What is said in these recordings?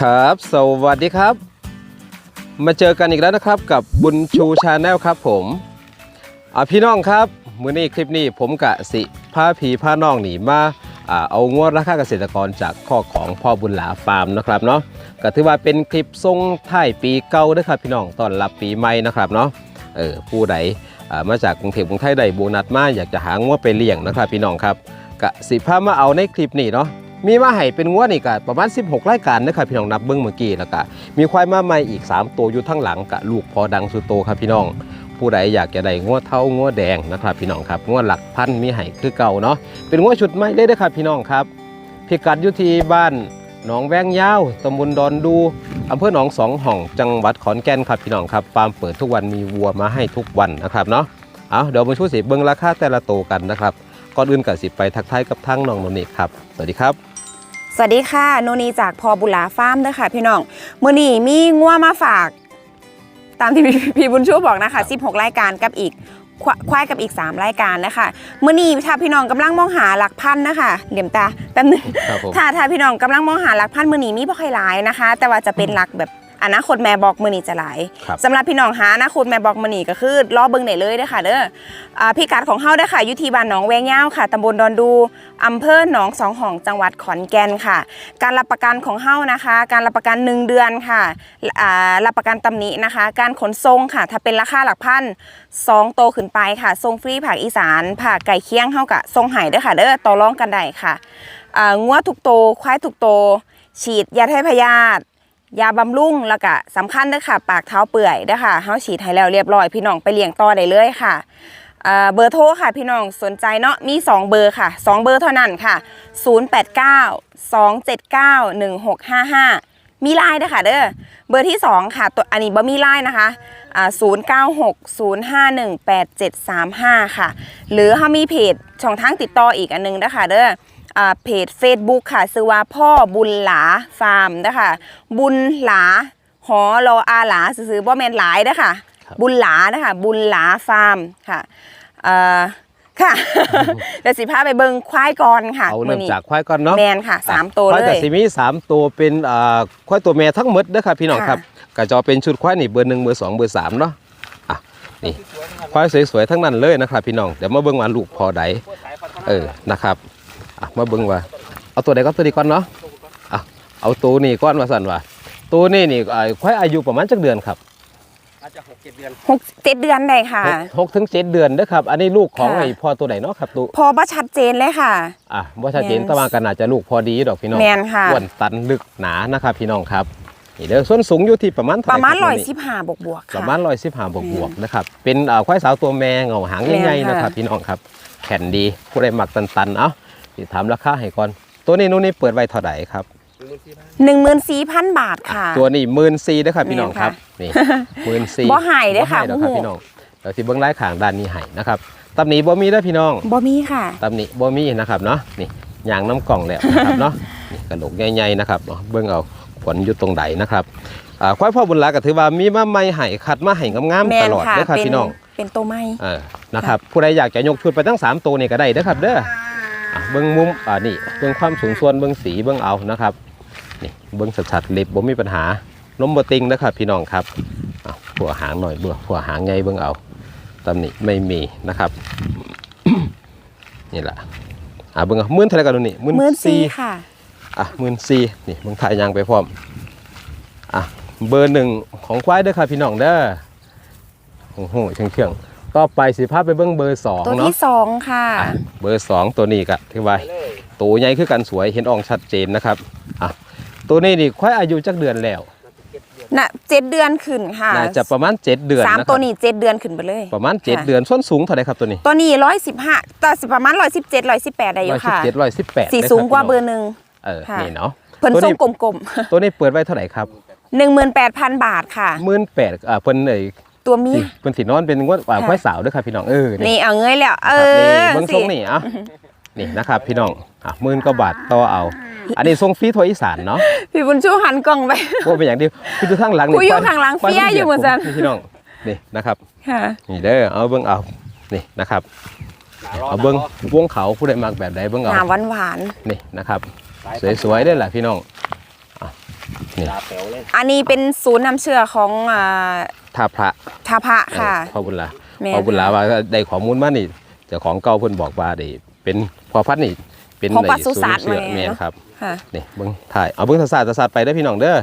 ครับ สวัสดีครับ มาเจอกันอีกแล้วนะครับกับบุญชูชาแนลครับผมอะพี่น้องครับมื้อนี้คลิปนี้ผมกะสิพาผีพาน้องหนีมาอ่าเอางวดราคาเกษตรกรจากข้อของพ่อบุญหลาฟาร์มนะครับเนาะก็ถือว่าเป็นคลิปทรงท้ายปีเก่านะครับ พี่น้องต้อนรับปีใหม่นะครับเนาะเออผู้ใดอ่ามาจากกรุงเทพกรุงไทยได้โบนัสมาอยากจะหางวดไปเลี้ยงนะครับ พี่น้องครับกะสิพามาเอาในคลิปนี้เนาะ มีมาให้เป็นงวดนี่ก็ประมาณ 16 รายการนะครับพี่น้องนับเบิ้งเมื่อกี้แล้วก็มีควายมาใหม่อีก 3 ตัวอยู่ทั้งหลังกับลูกพอดังสุดโตครับพี่น้อง ผู้ใดอยากจะได้งวดเท่างวดแดงนะครับพี่น้องครับงวดหลักพันมีให้คือเก่าเนาะเป็นงวดชุดใหม่เลยนะครับพี่น้องครับพิกัดอยู่ที่บ้านหนองแวงยาวตำบลดอนดูอำเภอหนองสองห้อง จังหวัดขอนแก่นครับพี่น้องครับฟาร์มเปิดทุกวันมีวัวมาให้ทุกวันนะครับเนาะเอาเดี๋ยวมาช่วยสิเบิ้งราคาแต่ละโตกันนะครับก่อนอื่นกับสิไปทักทายกับทั้งน้องนนนิครับ สวัสดีครับ สวัสดีค่ะ โนนีจากพอบุหลาฟาร์มเด้อค่ะ พี่น้องมื้อนี้มีงัวมาฝาก ตามที่พี่พี่บุญชูบอกนะคะ 16 รายการกับอีกควควายกับอีก 3 รายการนะคะมื้อนี้ถ้าพี่น้องกำลังมองหาหลักพันนะคะเหลี่ยมตาแป๊บนึงครับผมถ้าถ้าพี่น้องกำลังมองหาหลักพันมื้อนี้มีบ่ค่อยหลายนะคะ แต่ว่าจะเป็นหลักแบบ อนาคตแม่บอกมื้อนี้จะหลายครับสำหรับพี่น้องหาอนาคตแม่บอกมื้อนี้ก็คือรอเบิ่งได้เลยเด้อค่ะเด้ออ่าพิกัดของเฮาเด้อค่ะอยู่ที่บ้านหนองแวงยาวค่ะตำบลดอนดูอำเภอหนองสองห้องจังหวัดขอนแก่นค่ะ การรับประกันของเฮานะคะ การรับประกัน 1 เดือนค่ะอ่ารับประกันตำหนินะคะ การขนส่งค่ะถ้าเป็นราคาหลักพันสองโตขึ้นไปค่ะส่งฟรีภาคอีสานภาคไก่เคียงเฮากะส่งให้เด้อค่ะเด้อต่อรองกันได้ค่ะอ่างัวทุกโตควายทุกโต ฉีดยาแท้พยาธิ ยาบำรุงแล้วก็สำคัญเด้อค่ะ ปากเท้าเปื่อยเด้อค่ะเฮาฉีดให้แล้วเรียบร้อย พี่น้องไปเลี้ยงต่อได้เลยค่ะเบอร์โทรค่ะพี่น้องสนใจเนาะมี 2 เบอร์ค่ะ 2 เบอร์เท่านั้นค่ะ 089 279 1655 มีไลน์ด้วยค่ะเด้อเบอร์ที่ 2 ค่ะตัวอันนี้บ่มีไลน์นะคะ096 051 8735 ค่ะ หรือถ้ามีเพจช่องทางติดต่ออีกอันหนึงนะคะเด้อ เพจ Facebook ค่ะชื่อว่าพ่อบุญหลาฟาร์มนะคะบุญหลาหอรออาหลาซื้อๆบ่แม่นหลายเด้อค่ะครับบุญหลานะคะบุญหลาฟาร์มค่ะเอ่อค่ะเดี๋ยวสิพาไปเบิ่งควายก่อนค่ะเอามื้เริ่อมนี้จากควายก่อนเนาะแมนค่ะสามตัวควายเลแต่ยสิมีสามตัวเป็นอ่าควายตัวแม่ทั้งหมดเด้อครับพี่น้องค่ะครับก็จะเป็นชุดควายนี่เบอร์หนึ่งเบอร์สองเบอร์สามเนาะอะนี่ควายสวยๆทั้งนั้นเลยนะครับพี่น้องเดี๋ยวมาเบิ่งว่าลูกพอใดเออนะครับ อะมาเบิ่งว่า เอาตัวใดก็ตัวนี้ก่อนเนาะอะเอาตัวนี้ก่อนว่าสั่นว่าตัวนี้นี่อ่าควายอายุประมาณจักเดือนครับน่าจะหกเจ็ดเดือนหกเจ็ดเดือนได้ค่ะ หกหกถึงเจ็ดเดือนเด้อครับ อันนี้ลูกของค่ะ ไอ้พ่อตัวไหนเนาะครับตัวพอประชัดเจนเลยค่ะ อะว่าชัดเจนแม่นแตะวันกันอาจจะลูกพอดีดอกพี่น้องแมนค่ะ อ้วนตันลึกหนานะครับพี่น้องครับนี่เด้อส่วนสูงอยู่ที่ประมาณเท่ปไหระมาณคร้อยตัวนี้สิบห้าบวกบวกๆปค่ะ ระมาณร้อยสิบห้าบวกบวกๆนะครับเป็นอ่าควายสาวตัวแม่เงาหางแม่นใหญ่ๆค่ะ นะครับพี่น้องครับแข็งดีผู้ใดหมักตันๆเอ้า สิถามราคาให้ก่อน ตัวนี้นู้นนี่เปิดไว้เท่าไหร่ครับ หนึ่งหมื่นสี่พันบาทค่ะ ตัวนี้หมื่นซีนะครับพี่น้องครับแม่นี่หมื่นซีบ่ให้เด้อค่ะบ่ให้ดอกครับโอ้โหพี่น้องเดี๋ยวสิเบิ้งไล่ขางด้านนี้ให้นะครับตำหนิบ่มีเด้อพี่น้องบอมีค่ะ ตำหนิบ่มีนะครับเนาะนี่ยางน้ำกล่องแล้วนะครับเนาะนี่กระโหลกใหญ่ๆนะครับเนาะเบิ่งเอาขนอยู่ตรงใดนะครับอ่าควายพ่อบุญหลาก็ถือว่ามีมาใหม่ให้ขัดมาให้งามแมๆตนลอดค่ะเด้อครับเป็นพี่น้อง เป็นตัวไม้ เออนะครับผู้ใดอยากจะยกชุดไปทั้งสามตัวนี่ก็ได้เด้อครับเด้ออะ เบิ่งมุมอ่านี่เบิ่งความสูงส่วนเบิ่งสีเบิ่งเอานะครับนี่เบิ่งชัดๆเล็บบ่มีปัญหาล้มบ่ติงนะครับพี่น้องครับอะผัวหางหน่อยเบื่อผัวหางใหญ่เบิ่งเอาตำหนิไม่มีนะครับนี่แหละอ่าเบิ่งเอาหมื่นเท่าไหร่กันดูนี่หมื่นสี่ค่ะอะหมื่นสี่นี่เบิ่งถ่ายยางไปพร้อมอะเบอร์หนึ่งของควายเด้อครับพี่น้องเด้อโอ้โหเชียงเชียงๆ ต่อไปสิพาไปเบิ่งเบอร์สองตัวเนาะที่สองค่ะ อะเบอร์สองตัวนี้ก็ถือว่าไปเลยตัวใหญ่คือกันสวยเห็นอ่องชัดเจนนะครับอะตัวนี้นี่ควายอายุจักเดือนแล้วน่ะเจ็ดเดือนขึ้นค่ะน่าจะประมาณ7เดือนสามนะคตัรัวบนี้เจ็ดเดือนขึ้นไปเลย ประมาณค่ะ7เดือนส้นสูงเท่าไหร่ครับตัวนี้ตัวนี้ร้อยสิบห้าต่อสิประมาณร้อยสิบเจ็ดร้อยสิบแปดได้อร้ยู่อยสิบค่ะเจ็ดร้อยสิบแปดสีสูงกว่าเบอร์หนึ่ง เออค่ะ นี่เนาะ เพิ่นตัวทรนี้งกลมตัวนี้เปิดไว้เท่าไหร่ครับ ๆหนึ่งหมื่นแปดพันบาทค่ะ หมื่นแปดอ่าเพิ่นเอ้ย ตัวเมีสิยเพิ่นสินอนเป็นงวดอ่าค่ะควายสาวเด้วยครับพี่น้องเออนี่นี่เอาเงยแล้วเอครับนี่อเบิ้งทรงนี่อะนี่นะครับพี่น้องอะหมื่นกว่าบาทต่อเอา อันนี้ทรงฟรีทัวร์อีสานเนาะพี่บุญชูหันกล่องไปว่าเป็นอย่างเดียวคือดูข้างหลังกูอยู่ข้างหลังเฟี้ยอยู่เหมือนกันพี่น้องนี่นะครับค่ะนี่เด้อเอาเบิ้งเอานี่นะครับเอาเบิ้งวงเขาผู้ใดมักแบบใดเบิ้งหเอานาหวานหวานนี่นะครับ สวยๆได้แหละพี่น้องอะ นี่ลาแป๋วเลยอันนี้เป็นศูนย์นำเชื่อของอ่าท่าพระทาพระค่ะ เออพ่อบุญหลาแม่น พ่อบุญหลาว่าได้ข้อมูลมานี่เจ้าของเก่าเพิ่นบอกว่าได้เป็นพอพัดนี่ เป็นของในปศุสัตว์ศูนย์เชื่อแม่แม่นเนาะ ครับค่ะนี่เบิ่งถ่ายเอาเบิ่งศาสตร์ศาสตร์ไปเด้อพี่น้องเด้อ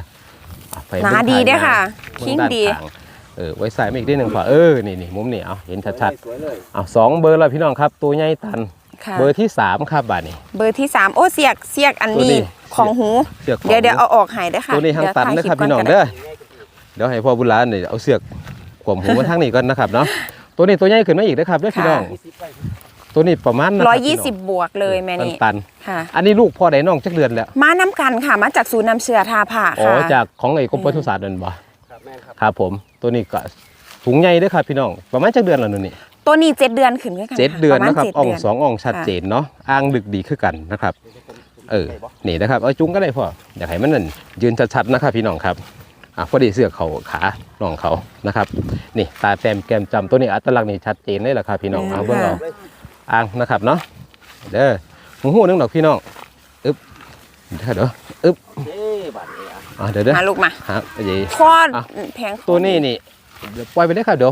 เอาไปหนาเบิ่งดีถ่ายเด้อค่ะ เบิ่คิ้งด้านดี ข้างเออไว้ใส่มาอีกนิดนึงพอเออนี่นี่มุมนี่เอาเห็นชัดสวยเลยๆเอาสองเบอร์แล้วพี่น้องครับ ตัวใหญ่ตัน ค่ะ เบอร์ที่สามครับบาดนี้ เบอร์ที่สามโอ้เสียกเสียกอันตัวนี้นี้ของหู เสือกของ เดี๋ยวเดี๋ยวเอาออกให้ได้อค่ะตัวนี้ทางตันเดี๋นะยวครับถ่ายพี่น้องลิปก่เด้อเดี๋ยวให้พ่อบุญหลานนี่เอาเสือกขวมหูมาทางนี้ก่อนนะครับเนาะตัวนี้ตัวใหญ่ขึ้นมาอีกนะครับเด้อพี่น้อง ตัวนี้ประมาณนะคร้อยบยี่พี่สิบบวกเลยแม่นี่ตันค่ะ ๆอันนี้ลูกพ่อได้น้องจักเดือนแล้ว มาน้ำกันค่ะ มาจากศูนย์นำเชื่อทาผ่าอ๋อค่ะ จากของไอ้กรมปศุสัตว์นั่นบ่ครับแม่นครับครับผมตัวนี้ก็ถุงใหญ่เด้อครับพี่น้อง ประมาณจักเดือนแล้วนู่นนี่ตัวนี้เจ็ดเดือนขึ้นด้วยกันเจ็ดเดือนปมาณนะครับจ็ดอ่องเดืนสองอ่องชัดเจนเนาะอ้างดึกดีคือกันนะครับ เออนี่นะครับเอาจุ้งก็ได้พ่ออยากให้มันนั่นยืนชัดๆนะครับพี่น้องครับอะพอดีเสือกเขาขาน้องเขานะครับ นี่ตาแต้มแก้มจำตัวนี้อัตลักษณ์นี่ชัดเจนเลยล่ะครับพี่น้องเอาเบิ่งเอาอ้างนะครับเนาะเด้อหมูหูนึงดอกพี่น้องอึ๊บเดี๋ยวเด้ออึ๊บเอ๊ะบัตรเนี่ยอะเดี๋ยวเด้อมาลูกมาฮะไอ้ยีคอดอะแพงตัวนี้นี่ เดี๋ยวปล่อยไปเลยครับเดี๋ยว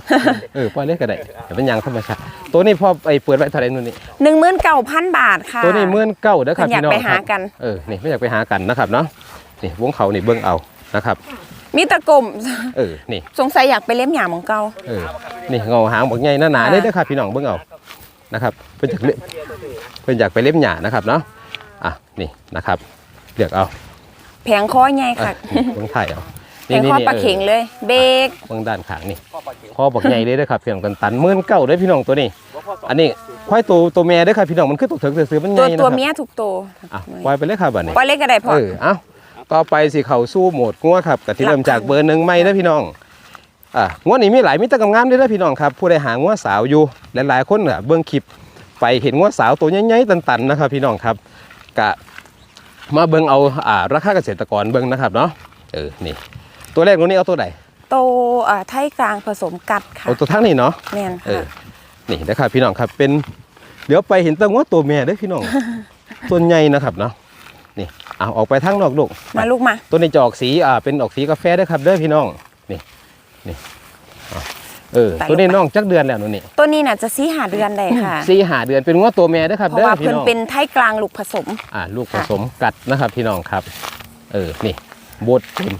เออปล่อยเลยก็ได้เดี๋ยวเป็นยางธรรมชาติตัวนี้พ่อไอ้เปิดไว้เท่าไหร่นู่นนี่หนึ่งหมื่นเก้าพันบาทค่ะ ตัวนี้หมื่นเก้าเด้อครับเพิ่นอยากพี่น้องไปคหารับกันเออนี่ไม่อยากไปหากันนะครับเนาะนี่วงเขานี่เบิ้งเอานะครับ มีตะกลมเออนี่ สงสัยอยากไปเล่มหยาของเก่า เออนี่เงาหางบักใหญ่หนาๆค่ะเด้อเด้อครับพี่น้องเบิ้งเอานะครับเพิ่นอยากเล่นเพิ่นอยากไปเล่มหญ้านะครับเนาะอะนี่นะครับเลือกเอาแผงคอใหญ่อะค่ะ นี่เบิ้งถ่ายเอา แผงคอปลาเข็งเลย เบรกเบิ้งด้านข้างนี่พ่อปลาเข็งคอบักใหญ่เลยเด้อครับพี่น้องกันตันหมื่นเก้าเด้อพี่น้องตัวนี้ว่าพ่อสอันนี้ควายตัวตัวแม่เด้อครับพี่น้องมันคือตัวเถิกเสือๆมันใหตัญ่วนะคตัวรับเมียถูกตัวอะปล่อยไปเลยครับบัดนี้ปล่อยเล็กก็ได้พอเออเอ้าต่อไปสิเขาสู้โหมดงัวครับกะที่เริ่มจากเบอร์หนึ่งไม่นะพี่น้องอะงัวนี่มีหลายมิตรกำงามด้วยนะพี่น้องครับผู้ใดหางัวสาวอยู่หลายๆคนเนี่ยเบื้องคลิปไปเห็นงัวสาวตัวใหญ่ๆตันๆนะครับพี่น้องครับกะมาเบิ่งเอาอ่าราคาเกษตรกรเบิ่งนะครับเนาะเออนี่ ตัวแรกตัวนี้เอาตัวไหนโตอ่าไทยกลางผสมกัดค่ะเอาตัวทั้งนี้เนาะแม่นเออค่ะนี่นะครับพี่น้องครับเป็น เดี๋ยวไปเห็นแตังัวตัวแม่เด้อพี่น้องตัวใหญ่นะครับเนาะนี่เอาออกไปทั้งนอกลูกมาลูกมาตัวนี้จะออกสีอ่าเป็นออกสีกาแฟเด้อครับเด้อพี่น้องนี่นี่อะเออไปตัวนี้ลูกไปน้องจักเดือนแล้วนู่นนี่ตัวนี้น่ะจะซีหาเดือนได้ค่ะ สีหาเดือนเป็นง้อตัวแม่เด้อครับเพราะเด้อว่าพี่เพิ่นน้องเป็นไทยกลางลูกผสม อ่าลูกผสมกัดนะครับพี่น้องครับ เออนี่บดเต็ม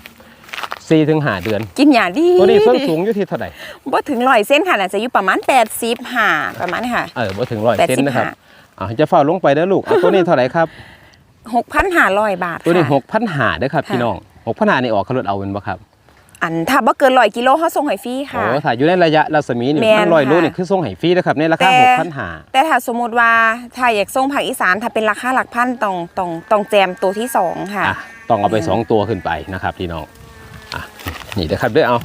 สี่ถึงหาเดือน กินหยาดีตัวนี้ส้นสูงอยู่ที่เท่าไหร่บ่ถึงร้อยเส้นค่ะน่าจะอยู่ประมาณ80หาประมาณนี้ค่ะเออบ่ถึงร้อยแปดเซนสิบนะครับห้าอ่าจะเฝ้าลงไปเด้อลูกเอาตัวนี้เท่าไหร่ครับ6,500บาทตัวนี้ค่ะหกพันหาเด้อครับค่ะพี่น้องหกพันหานี่ออกเขาลดเอาเป็นบ่ครับอันถ้าบ่เกินร้อยกิโลเฮาส่งให้ฟรีค่ะโอ้ถ่ายอยู่ในระยะรัศมีนี่แม่นพันร้อยโลค่ะนี่คือส่งให้ฟรีนะครับในราคาแต่หกพันหาแต่ถ้าสมมุติว่าถ้าอยากส่งภาคอีสานถ้าเป็นราคาหลักพันต้องต้องต้องแจมตัวที่สองค่ะอะต้องเอาไปอืมสองตัวขึ้นไปนะครับพี่น้องอะ นี่นะครับเด้วยเอา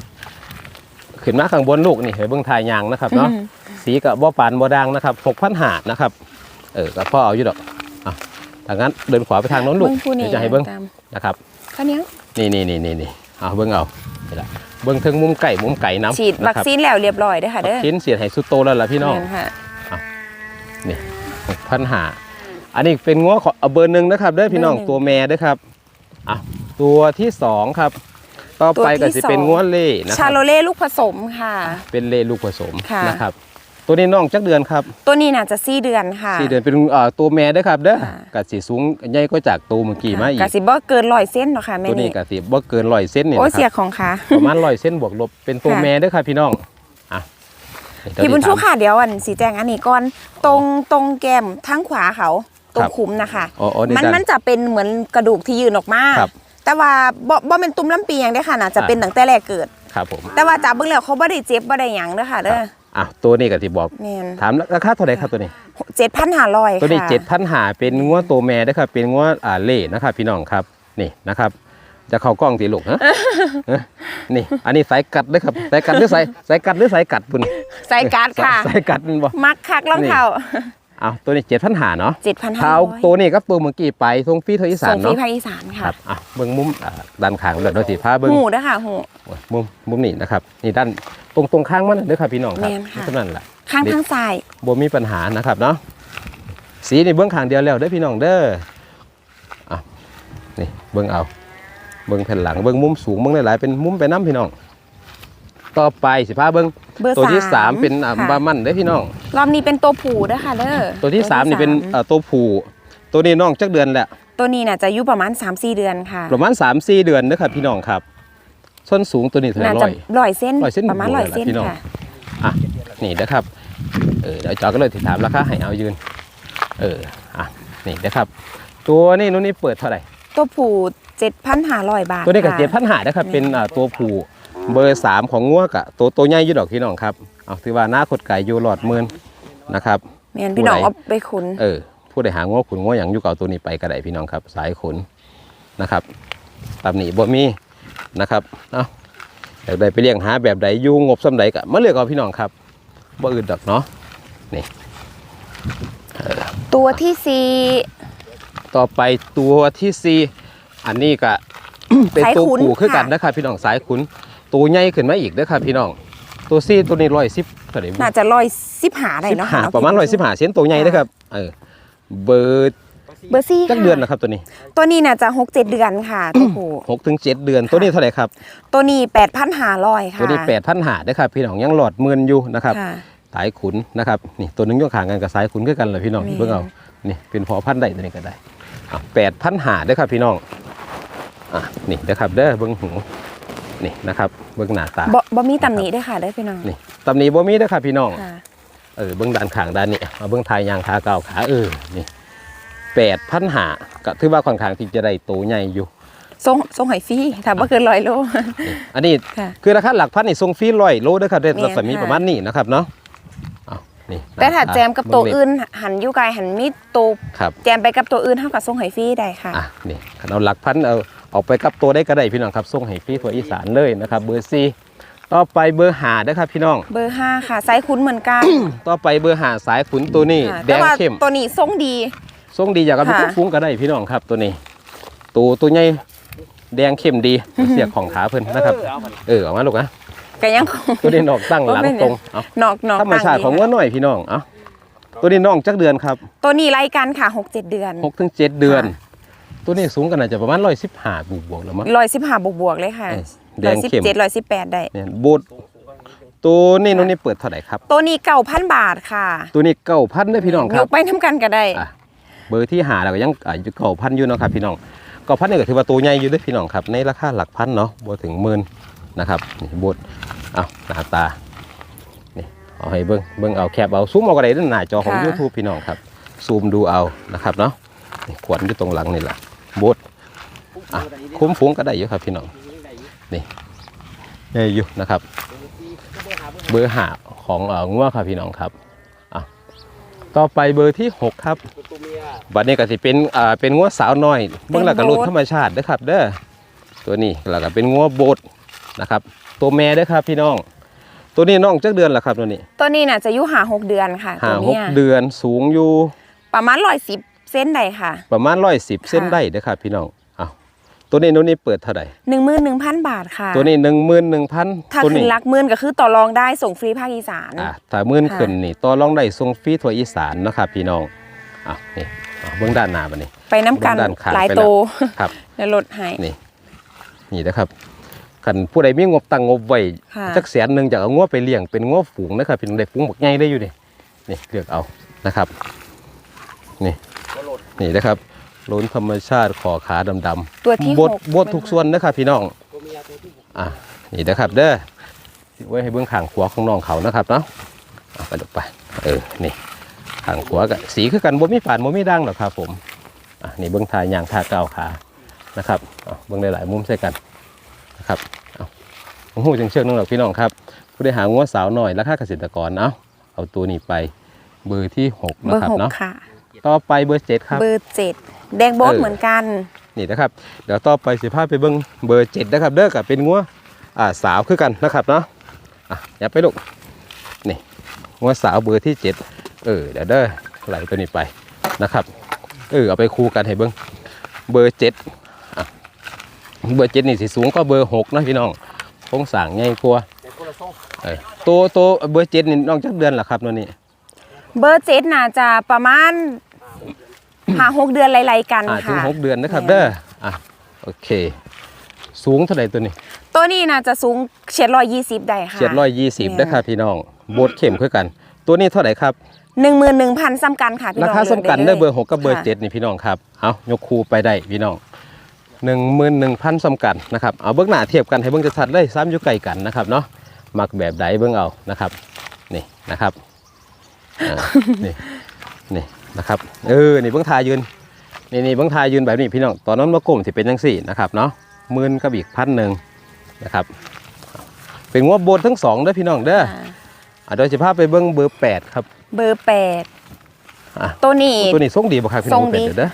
ขึ้นมาข้างบนลูกนี่เห็นเบื้องทายยางนะครับเนาะอืมสีกับบ่ปานบ่ดังนะครับหกพันหานะครับ เออก็พ่อเอาอยู่ดอกอะถ้างั้นเดินขวาไปทางโน้นลูกเบิ่งผู้นี้เดี๋ยวจะให้เบิ้งตามนะครับข้าวเหนียวนี่นี่นี่นี่นี่เอาเบิ้งเอานี่ละเบิ้งถึงมุมไก่มุมไก่น้ำฉีดวัคซีนแล้วเรียบร้อยเด้อค่ะเด้อชิ้นเสียดให้สุดโตแล้วล่ะพี่น้องแม่ค่ะนี่หกพันหาอันนี้เป็นง้อของเอาเบอร์หนึ่งนะครับเด้อพี่น้องเบอร์หนึ่งตัวแม่เด้อครับอะตัวที่สองครับ ต่อไปตัวก็ที่จะเป็นสองง้อเล่นะคชารับโลเล่ลูกผสมค่ะ เป็นเล่ลูกผสมค่ะ นะครับ ตัวนี้น้องจักเดือนครับตัวนี้น่าจะสี่เดือนค่ะ สี่เดือนเป็นเอ่อตัวแม่เด้อครับเด้อค่ะกะสีสูงใหญ่ก็จากตัวเมื่อกี้มาอีกะกสิบ่เกินร้อยเส้นหรอกค่ะแม่ตัวนี้นี่กะสีบ่เกินร้อยเส้นนี่โอ้นะเสีคยรับของค่ะ ประมาณร้อยเส้นบวกลบเป็นตัวค่ะ แม่เด้อครับพี่น้องอะเดี๋ยวพี่บุญชูติดตาม ค่ะเดี๋ยวอันสีแจงอันนี้ก่อนตรงตรงแก้มทั้งขวาเขาตรครังบคุ้มนะคะ อ๋ออ๋อนี่มันด้านมันจะเป็นเหมือนกระดูกที่ยืนออกมาครับ แต่ว่าบ่บ่เป็นตุ้มลำปีอย่างเด้อค่ะน่าจะอ่าเป็นตั้งแต่แรกเกิด ครับผมแต่ว่าจับเบิ่งแล้วเขาบ่ได้เจ็บบ่ได้หยังเด้อค่ะเด้ออะตัวนี้ก็ที่บอก แม่นถามราคาเท่าไหร่ครับตัวนี้7,500ค่ะตัวนี้เจ็ดพันหาเป็นง้วตัวแม่นะครับเป็นง้วอ่าเล่นะครับพี่น้องครับนี่นะครับ จะเข้ากล้องตีลูกฮะเอ้อนี่ อันนี้สายกัดเลยครับสายกัดหรือสายสายกัดหรือสายกัดปุ่นใส่การ์ดค่ะ สายกัดมันบ่ มักคักรองเท้า เอาตัวนี้เจ็ดพันหาเนาะ7,500เท้าตัวนี้กับตัวเมื่อกี้ไปทรงฟรีเทออีสาส่นงฟรีเนาะภาคอีสานคค่ะรับอะเบิ้งมุมอ่าด้านข้างเลยเราสิพาเบิ้งหูเด้อค่ะหูโอ้ยมุมมุมนี่นะครับนี่ด้านตรงตรงข้างมันน่ะเด้อครับพี่น้องครับแม่นค่ะเท่านั้นแหละข้างทางซ้ายบ่มีปัญหานะครับเนาะสีนี่เบื้องข้างเดียวแล้วเด้อพี่น้องเด้ออะนี่เบื้องเอาเบิ้งแผ่นหลังเบิ้งมุมสูงเบิ้งหลายๆเป็นมุมไปน้ำพี่น้อง ต่อไปสิพาเบิ้ง เบอร์ตัวที่สามสามเป็นอะค่ะ บามันเด้อพี่น้อง รอบนี้เป็นตัวผูเด้อค่ะเด้อตัวที่สามนี่เป็นสามเอ่อตัวผู้ตัวนี้น้องจักเดือนแหละ ตัวนี้น่ะจะอายุประมาณ 3-4 เดือนค่ะประมาณ3 4เดือนนะครับพี่น้องครับ ส้นสูงตัวนี้เท่าไหร่น่าร้จะอยร้อยเส้นร้อยเส้นประมาณบวกๆร้อยเส้นแหละพี่น้อง ค่ะ อะนี่นะครับเออเดี๋ยวจอก็เลยติดถามราคาให้เอายืน เอออะนี่นะครับ ตัวนี้นู้นนี่เปิดเท่าไหร่ตัวผู7,500 บาทตัวนี้กับค่ะ เจ็ดพันหานะครับเป็นอ่าตัวผู้ เบอร์สามของงัวกะตัวตัวใหญ่อยี่ดอกพี่น้องครับเอาถือว่าหน้าขดไก่อยู่หลอดหมื่นนะครับแม่นพี่น้องผู้ใดเอาไปขุนเออผู้ใดหางัวขุนงัวอย่างอยู่เก่าตัวนี้ไปก็ได้พี่น้องครับ สายขุนนะครับตำหนิบ่มีนะครับเอาอยากได้ไปเลี้ยงหาแบบใดอยู่งบสำใดกะมาเลือกเอาพี่น้องครับบ่อื่นดอกเนาะตัวที่สี่ต่อไปตัวที่สี่อันนี้ก็เป็นตัวผู้คือกันนะครับพี่น้องสายขุน ตัวใหญ่ขึ้นมาอีกนะครับพี่น้อง ตัวซี่ตัวนี้ร้อยสิบเท่าไหร่น่าจะร้อยสิบหาได้สิบเนาะห้าค่ประมาณร้อยสิบห้าเซนตัวใหญ่นะครับเออเบอร์เบอร์ซี่จักค่ะเดือนนะครับตัวนี้ ตัวนี้น่าจะหกเจ็ดเดือนค่ะตัวผูหกถึงเจ็ดเดือนตัวนี้เท่าไหร่ครับ ตัวนี้แปดพันหาร้อยค่ะตัวนี้แปดพันหาได้ครับพี่น้องยังหลอดหมื่นอยู่นะครับค่ะสายขุนนะครับนี่ตัวหนึงยกขางกันกับสายขุนคือกันเลยพี่น้องแม่เบิ่งเอานี่เป็นพอพันธุ์ได้ตัวนี้ก็ได้แปดพันหาได้ครับพี่น้องอะนี่นะครับเด้อเบิ่งหู นี่นะครับเบิ่งหน้าตาบ่บ่มีตำหนิด้วยค่ะได้อพี่น้องนี่ตำหนี้บ่มีเด้อครับพี่น้องค่ะเออเบื้องด้านข้างด้านนี้มาเบื้องทายยางขาเก่าขาเออนี่แปดพันหาก็ถือว่าค่อนข้างที่จะได้โตใหญ่อยู่ทรงทรงหอยฟรีถ้าบ่เกินร้อยโลนี่อันนี้ค่ะคือราคาหลักพันนี่ทรงฟรีร้อยโลเด้อครับเด้อแม่นรัศมีค่ะประมาณนี้นะครับเนาะเอานี่แต่ถ้าแจมกับตัวเบิ่งอื่นหันอยู่ไกลหันมีตัวครับแจมไปกับตัวอื่นเท่ากับทรงหอยฟรีได้ค่ะอะนี่คันเอาหลักพันเอา เอาไปกับตัวได้ก็ได้พี่น้องครับส่งให้ฟรีทั่วอีสานเลยนะครับ เบอร์ซีต่อไปเบอร์หาเด้อครับพี่น้อง เบอร์ห้าค่ะไซส์คุ้นเหมือนกัน ต่อไปเบอร์หาสายขุนตัวนี้ค่ะแดแต่งว่าเข้มตัวนี้ทรงดีส่งดีอยากกับเป็นค่ะฟุ้งก็ได้พี่น้องครับตัวนี้ ตัวตัวใหญ่แดงเข้มดีเสียกของขาเพิ่นนะครับ เออเอามาลูกนะก็ยังคงตัวนี้นอกตั้งหลังตรงเอานอกนอกธรรมชาติต่ของดีวัวหน่อยพี่น้องเอาตัวนี้น้องจักเดือนครับตัวนี้ไล่กันค่ะหกเจ็ดเดือน6ถึง7เดือนค่ะ ตัวนี้สูงกันอาจจะประมาณ115บวกบวกๆแล้วมั้ง ร้อยสิบห้าบวกบวกๆเลยค่ะเออแดร้อยงสิบเข้ม เจ็ดร้อยสิบแปดได้ เนี่ยโบดตัวนี้น้องนี่เปิดเท่าไหร่ครับ ตัวนี้เก้าพันบาทค่ะตัวนี้9,000เด้อพี่น้องคยรับ กไปน้ำกันก็ได้ อะ เบอร์ที่หาแล้วก็ยังอ่าอยู่9,000อยู่เนาะครับพี่น้อง9,000นี่ก็ถือว่าตัวใหญ่อยู่เด้อพี่น้องครับ ในราคาหลักพันเนาะบ่ถึงหมื่นนะครับนี่โบดเอาหน้าตานี่เอาให้เบิ่งเบิ่งเอาแคปเอาซูมเอาก็ได้เด้อหน้าจอของ ค่ะ YouTube พี่น้องครับซูมดูเอานะครับเนาะนี่ขวดอยู่ตรงหลังนี่แหละโบดอะคุ้มฟุ้งก็ได้อยู่ครับพี่น้องนี่ใหญ่อยู่นะครับ เบอร์หาของเอ่องัวครับพี่น้องครับอะต่อไปเบอร์ที่ 6 ครับตัวเมียบัดนี้ก็สิเป็นอ่าเป็นงัวสาวน้อย เบื้องหลังกับเป็นรุ่นโบทธรรมชาติเด้อครับ เด้อตัวนี้แล้วก็เป็นงัวโบดนะครับ ตัวแม่เด้อครับพี่น้อง ตัวนี้น้องจักเดือนละครับตัวนี้ ตัวนี้น่ะจะอายุหาหกเดือนค่ะห้าตัวหกเนี้ยเดือนสูงอยู่ประมาณร้อยสิบ เส้นได้ค่ะ ประมาณร้อยสิบค่ะเส้นได้เด้อครับพี่น้องอ้าวตัวนี้ตัวนี้เปิดเท่าไหร่หนึ่งหมื่นหนึ่งพันบาทค่ะ ตัวนี้หนึ่งหมื่นหนึ่งพันถ้าตัวขึ้นี้นรักหมื่นก็คือต่อรองได้ส่งฟรีภาคอีสานอะถ้าหมื่นค่ะขึ้นนี่ต่อรองได้ทรงฟรีทั่วอีสานเนาะครับพี่น้องอะนี่อะเบื้องด้านหน้าบัดนี้ ไปน้ำกันด้านข้างหลายไปโตแล้วครับแล้วลดให้นี่นี่นะครับคันผู้ใดมีงบตั้งงบไว้ค่ะจักแสนหนึ่งจากเอางัวไปเลี้ยงเป็นงัวฝูงนะครับเป็นได้ฝูงบักใหญ่ได้อยู่นี่นี่เลือกเอานะครับ นี่ นี่นะครับล้นธรรมชาติขอขาดำๆตัวที่บดหกบดทุกส่วนนะครับพี่น้องตัวเมียตัวที่หกอะนี่นะครับเด้อไว้ให้เบื้องข้างขวาของน้องเขานะครับเนาะเอาไปดูไปเออนี่ข้างขวากับสีคือกันบ่มีฝานบ่มีด่างหรอกครับผมอะนี่เบื้องทายยางทาเก้าวขานะครับเอาเบื้องหลายๆมุมใส่กันนะครับเอาหูจังเชือกนึงหรอกพี่น้องครับ ผู้ได้หางัวสาวหน่อยราคาเกษตรกรเอาเอาตัวนี้ไปเบอร์ที่หกเบนะอร์ครับหกเนาะ ค่ะ ต่อไปเบอร์เจ็ดครับ เบอร์เจ็ดแดงโบดเออเหมือนกันนี่นะครับ เดี๋ยวต่อไปสิพาไปเบิ้งเบอร์เจ็ดนะครับเด้อกับเป็นงัวอ่าสาวคือกันนะครับเนาะอะอย่าไปลูกนี่งัวสาวเบอร์ที่เจ็ดเออเดี๋ยวเด้อไหลตัวนี้ไปนะครับเออเอาไปคู่กันให้เบิ้งเบอร์เจ็ดอะเบอร์เจ็ดนี่สิสูงก็เบอร์หกนะพี่น้องโครงสร้างใหญ่กว่าแต่คนละทรงเออตัวตัวเบอร์เจ็ดนี่น้องจักเดือนละครับตัวนี้เบอร์เจ็ดน่าจะประมาณ หาหกเดือนไล่ๆกันอ่าถึงค่ะ หกเดือนนะครับแม่นเด้ออะโอเค สูงเท่าไหร่ตัวนี้ตัวนี้น่าจะสูงเฉียดร้อยยี่สิบได้ค่ะเจ็ดร้อยยี่สิบเนี่ยนะครับพี่น้องโบดเข้มคือกัน ตัวนี้เท่าไหร่ครับ หนึ่งหมื่นหนึ่งพันซ้ำกันค่ะพี่น้ราองคาสำคัญลืได้ลยเบอร์หกกับเบอร์ค่ะเจ็ดนี่พี่น้องครับ เอายกคูไปได้พี่น้องหนึ่งหมื่นหนึ่งพันสำคัญนะครับเอาเบื้องหน้าเทียบกันให้เบื้องจะชัดเลยซ้ำอยู่ไกลกันนะครับเนาะมักแบบใดเบื้องเอานะครับนี่นะครับอ่านี่นี่ นะครับเออนี่เบื้องทายยืนนี่นี่เบื้องทายยืนแบบนี้พี่น้องตอนนั้นมากลมที่เป็นยังสี่นะครับเนาะหมื่นกับอีกพันหนึ่งนะครับ เป็นงวบโบนทั้งสองเด้อพี่น้องเด้อค่ะอะโดยสิภาพไปเบื้องเบอร์แปดครับ เบอร์แปดอะตัวนี้ตัวนี้ส่งดีบ่ครับพี่น้องส่งเบอร์ดีแปดเดี๋ยวเด้อ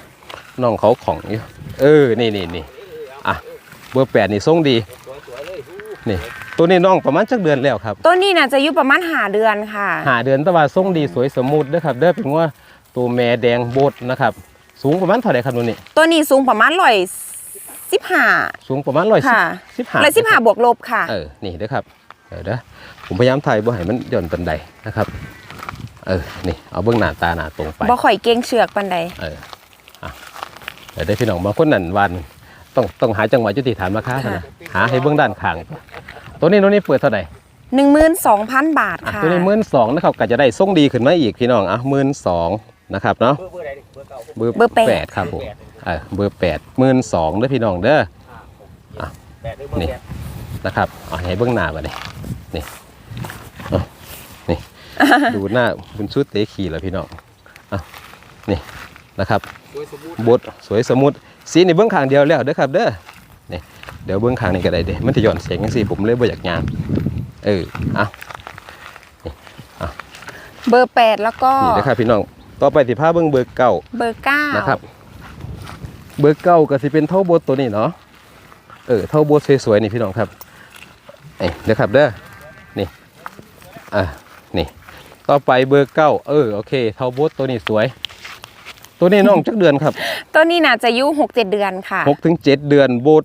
น้องเขาของอยู่เออนี่นี่นี่อะเบอร์แปดนี่ส่งดีสวยๆเลยอู้นี่ตัวนี้น้องประมาณจักเดือนแล้วครับ ตัวนี้น่าจะอายุประมาณหาเดือนค่ะหาเดือนแต่ว่าส่งดีสวยสมูทเด้อครับ เด้อเป็นว่า ตัวแม่แดงโบดนะครับ สูงประมาณเท่าไหร่ครับตัวนี้ ตัวนี้สูงประมาณร้อยสิบห้าสูงประมาณร้อยค่ะสิบห้าร้อยสิบห้าบวกลบค่ะ เออ นี่เด้อครับ เออเด้อผมพยายามถ่ายบ่ให้มันหย่อนปันใดนะครับ เออ นี่ เอาเบื้องหน้าตาหน้าตรงไป บ่ข่อยเก่งเชือกปันใดเอออะเดี๋ยวได้พี่น้องบางคนนั่นวันต้องต้องหาจังหวะยุติธรรมราคาพะนะหาให้เบื้องด้านข้าง ตัวนี้ตัวนี้เปิดเท่าไหร่หนึ่งหมื่นสองพันบาทอะค่ะ ตัวนี้หมื่นสองนะครับก็จะได้ส่งดีขึ้นมาอีกพี่น้องอะหมื่นสอง นะครับเนาะเบอร์เบอร์ใดดิเบอร์เก่าเบอร์เบอร์แปด แปดครับผมเออเบอร์แปดหมื่นสองเด้อพี่น้องเด้อแปดหรือเบอร์นี่แปดนะครับเอาให้เบื้องหน้าไปเลยนี่เอานี่ ดูหน้าบุญชุดเตะขี่แล้วพี่น้องอะนี่นะครับ โดยสมบูรณ์บดสวยสมุดสีในเบื้องข้างเดียวแล้วเด้อครับเด้อนี่เดี๋ยวเบื้องข้างนี่ก็ได้เด้มันจะหย่อนเสียงจังซี่ผมเลยบ่อยากยามเออเอาเบอร์แปดแล้วก็ นี่นะครับพี่น้อง ต่อไปสิพาเบื้องเบอร์เก้าเบอร์เก้านะครับ เบอร์เก้าก็สิเป็นเท่าบดตัวนี้เนาะเออเท่าบดสวยๆนี่พี่น้องครับเอ้ยเด้อครับเด้อนี่อะนี่ ต่อไปเบอร์เก้าเออโอเคเท่าบดตัวนี้สวย ตัวนี้น้องจักเดือนครับ ตัวนี้น่าจะอายุหกเจ็ดเดือนค่ะหกถึงเจ็ดเดือนโบด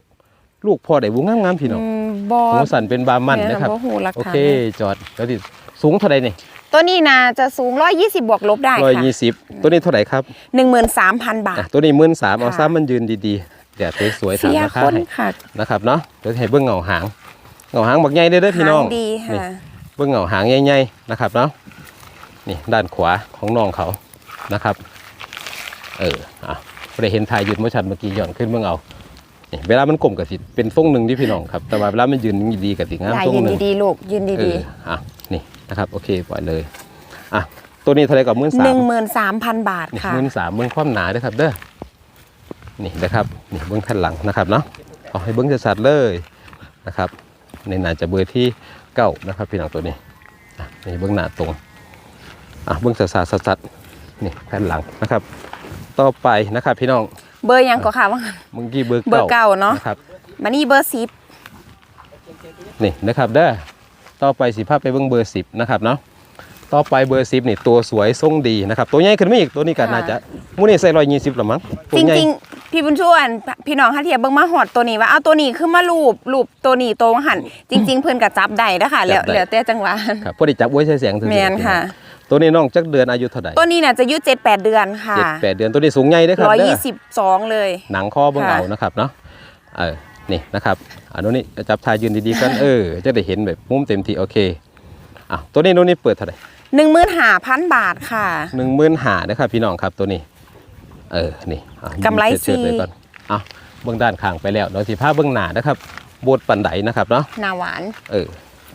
ลูกพ่อได้บุงงามๆพี่น้องอืมบอหูสันเป็นบาร์มันนะครับหูราโอคาเคจอดแล้วดิสูงเท่าไหร่นี่ ตัวนี้น่าจะสูงร้อยยี่สิบบวกลบได้ร้อยค่ะยี่สิบตัวนี้เท่าไหร่ครับหนึ่งหมื่นสามพันบาอะทตัวนี้หมื่นสามเอาค่ะซ้ำมันยืนดีๆแดดสวยๆถามเสียราคาคนให้ค่ะนะครับเนาะเดี๋ยวให้เบิ้งเหงาหางเหงาหางบักใหญ่เด้อเด้อพี่น้อง หางดีนี่ ค่ะ เบิ้งเหงาหางใหญ่ๆนะครับเนาะนี่ด้านขวาของน้องเขานะครับ เอออะบ่ได้เห็นทายยืนเมื่อชันเมื่อกี้หย่อนขึ้นเบิ้งเอานี่เวลามันกลมกับสิเป็นทรงหนึ่งที่พี่น้องครับแต่ว่าเวลามันยืนดีๆกับสิงามได้ทรงยืนหนึ่งดีๆลูกยืนเอดีออะ นี่นะครับโอเคปล่อยเลยอะตัวนี้เท่าไหรกับมื่นๆสาหมนึ่งหมื่นสามพันบาทค่ะมื่นสามเบิ้งความหนาด้วยครับเด้อนี่นะครับนี่เบิ้งข้างหลังนะครับเนาะเอาให้เบิ้งชัดๆเลยนะครับ ในหนาจะเบอร์ที่เก้านะครับพี่น้องตัวนี้อะนี่เบิ้งหน้าตรงอะเบิ้งสัดๆสัดๆนี่แผ่นหลังนะครับ ต่อไปนะครับพี่น้องเบอร์ยังก็ค่ะว่าเมื่อกี้เบอร์เบอร์เก้าเนาะนะครับมานี่เบอร์สิบนี่นะครับเด้อ ต่อไปสิภาพไปเบิ้งเบอร์สิบนะครับเนาะต่อไปเบอร์สิบนี่ตัวสวยทรงดีนะครับตัวใหญ่ขึ้นมาอีกตัวนี้ก็น่าจะมูนี่ใส่รอยยี่สิบหรือมั้งตัวจใหญ่ ริงๆ พี่บุญช่วยพี่น้องฮัทเทียบเบิ่งมาหอดตัวนี้ว่าเอาตัวนี้ขึ้นมารูปรูปตัวนี้ตัวหันจริง ๆ เพื่อนกับจับได้นะคะแล้วแล้วแต่จังหวะครับพอดีจับไว้ใช้แสงถึงแมนค่ะ ตัวนี้น้องจักเดือนอายุเท่าไหร่ตัวนี้น่ะจะอายุเจ็ดแปดเดือนค่ะเจ็ดแปดเดือนตัวนี้สูงใหญ่เด้อครับร้อยเด้ยี่อสิบสองเลย หนังคอเบิ่งค่ะ เอานะครับเนาะเออ นี่นะครับอันนู้นนี่จับทายยืนดีๆกันเออจะได้เห็นแบบมุมเต็มที่โอเคอะตัวนี้นู้นนี่เปิดเท่าไหร่หนึ่งหมื่นห้าพันบาทค่ะหนึ่งหมื่นหานะครับพี่น้องครับตัวนี้ เออนี่อะกำไรเชิดๆสี่ไว้ก่อนเอาเบื้องด้านข้างไปแล้วเดี๋ยวสิพาเบื้องหน้านะครับโบดปันไดนะครับเนาะหนาหวาน เออ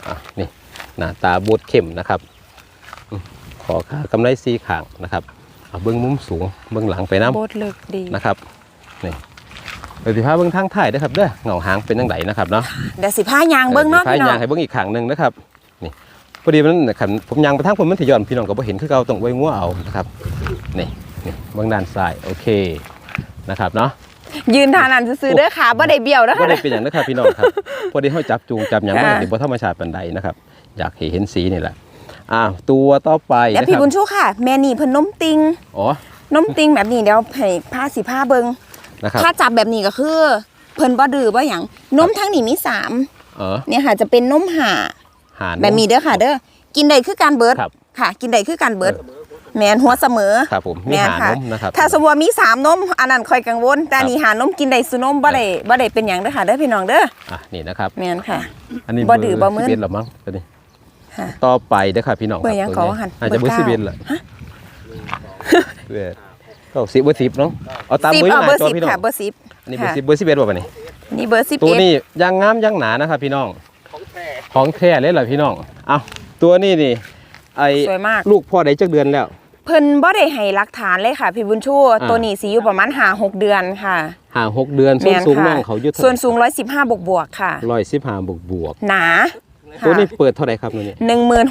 อะนี่หน้าตาโบดเข้มนะครับอืมขอขากำไรซีข้างนะครับเอาเบื้องมุมสูงเบื้องหลังไปน้โบดเลิกดีำนะครับนี่ เดี๋ยวสิพาเบื้องทางท้ายนะครับเด้อเหงาหางเป็นยังไงนะครับเนาะเดี๋ยวสิผ้ายางเบิ้งเนาะพาพี่น้อยางงให้เบื้องอีกข้างหนึ่งนะครับนี่พอดีมันนะครับผมยางไปทางผมมันถย้อนพี่น้องก็บ่เห็นคือเก่าต้องไว้งัวเอานะครับนี่นี่เบื้องด้านซ้ายโอเคนะครับเนาะยืนทานันซื้อๆเด้อค่ะบ่ได้เบี้ยวเด้อก็ค่ะได้เป็นอย่างนะครับพี่น้องครับพอดีเขาจับจูงจับอย่างว่าค่ะเดี๋ยวบ่ธรรมชาติปันใดนะครับ อยากให้เห็นสีนี่แหละอ่าตัวต่อไปเดี๋ยวนะคพี่รับบุญชูค่ะ แม่นี่เพิ่นนมติงอ๋อนมติงแบบนี้เดี๋ยวให้ผ้าสีผ้าเบิง นะครับ ถ้าจับแบบนี้ก็คือ เพิ่นบ่ดื้อบ่หยังนมทั้งนี้มีสามเออเนี่ยค่ะจะเป็นนมห่าหาน แบบนี้เด้อค่ะ เด้อกินได้คือการเบิดครับค่ะ กินได้คือการเบิดแมนหัวเสมอครับผมมีแม่นหาค่ะนมนะครับถ้าสมมติว่ามีสามนมอันนั้นค่อยกังวล แต่อันครับนี้หานมกินได้สุนมบ่ได้บ่ได้เป็นหยังเด้อค่ะเด้อพี่น้องเด้ออะนี่นะครับ แมนค่ะ อันนี้บ่ดื้อบ่มึน สิบเอ็ดหรอมั้งตัวนี้ค่ะ ต่อไปเด้อครับพี่น้องเบอร์ยังตัวขอหันอาจจะเบอร์เบอร์สิบเก้าเอ็ดแหละเบอร์ ก็สิบเบอร์สิบเนาะเอาตามสิบเบอร์เอาหเบอน้าร์จอสิบพี่น้องค่ะเบอร์สิบอันนี้เบอร์ค่ะสิบเบอร์สิบเอ็ดว่าปะนี่นี่เบอร์สิบตัวเอ็ดนี้ยางงามยางหนานะครับพี่น้องของแท้ของแท้เลยเหรอพี่น้องเอาตัวนี้นี่ไอสวยมาก ลูกพ่อได้จักเดือนแล้ว เพิ่นบ่ได้ให้หลักฐานเลยค่ะ พี่บุญชูอ่า ตัวนี้สิอยู่ประมาณหาหกเดือนค่ะห่างหกเดือนส่วนแม่นสูงค่ะน้องเขาอยุทธส่วนสูง 115 บวกบวกๆค่ะ ร้อยสิบห้าบวกบวกหนา ๆตัวนี้เปิดเท่าไหร่ครับตัวนี้